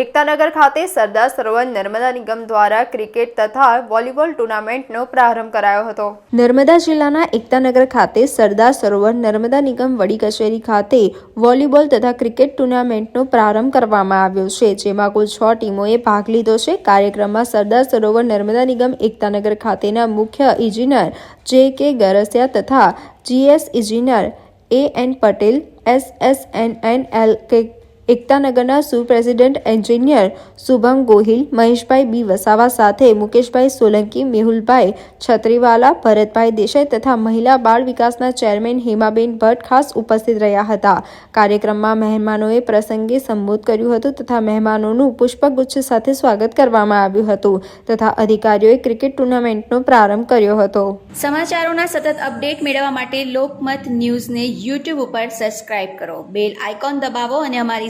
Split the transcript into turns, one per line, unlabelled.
એકતાનગર ખાતે સરદાર સરોવર નર્મદા નિગમ દ્વારા ક્રિકેટ તથા વોલીબોલ ટુર્નામેન્ટનો પ્રારંભ કરાયો હતો. નર્મદા જિલ્લાના એકતાનગર ખાતે સરદાર સરોવર નર્મદા નિગમ વડી કચેરી ખાતે વોલીબોલ તથા ક્રિકેટ ટુર્નામેન્ટનો પ્રારંભ કરવામાં આવ્યો છે, જેમાં કુલ છ ટીમોએ ભાગ લીધો છે. કાર્યક્રમમાં સરદાર સરોવર નર્મદા નિગમ એકતાનગર ખાતેના મુખ્ય ઇજનેર જે કે ગરસિયા તથા જીએસ ઇજનેર A N Patel, S S N N L કે એકતાનગરના superintendent engineer Shubham Gohil, Maheshbhai B Vasava સાથે મુકેશભાઈ સોલંકી, મેહુલભાઈ છત્રીવાલા, ભરતભાઈ દેસાઈ તથા મહિલા બાળ વિકાસના ચેરમેન હેમાબેન ભટ્ટ ખાસ ઉપસ્થિત રહ્યા હતા. કાર્યક્રમમાં મહેમાનોએ પ્રસંગે સંબોધ કર્યું હતું તથા મહેમાનોનું પુષ્પગુચ્છ સાથે સ્વાગત કરવામાં આવ્યું હતું તથા અધિકારીઓએ ક્રિકેટ ટુર્નામેન્ટનો પ્રારંભ કર્યો હતો.
સમાચારોના સતત અપડેટ મેળવવા માટે લોકમત ન્યૂઝને યુટ્યુબ ઉપર સબસ્ક્રાઇબ કરો. બેલ આઇકોન દબાવો અને અમારી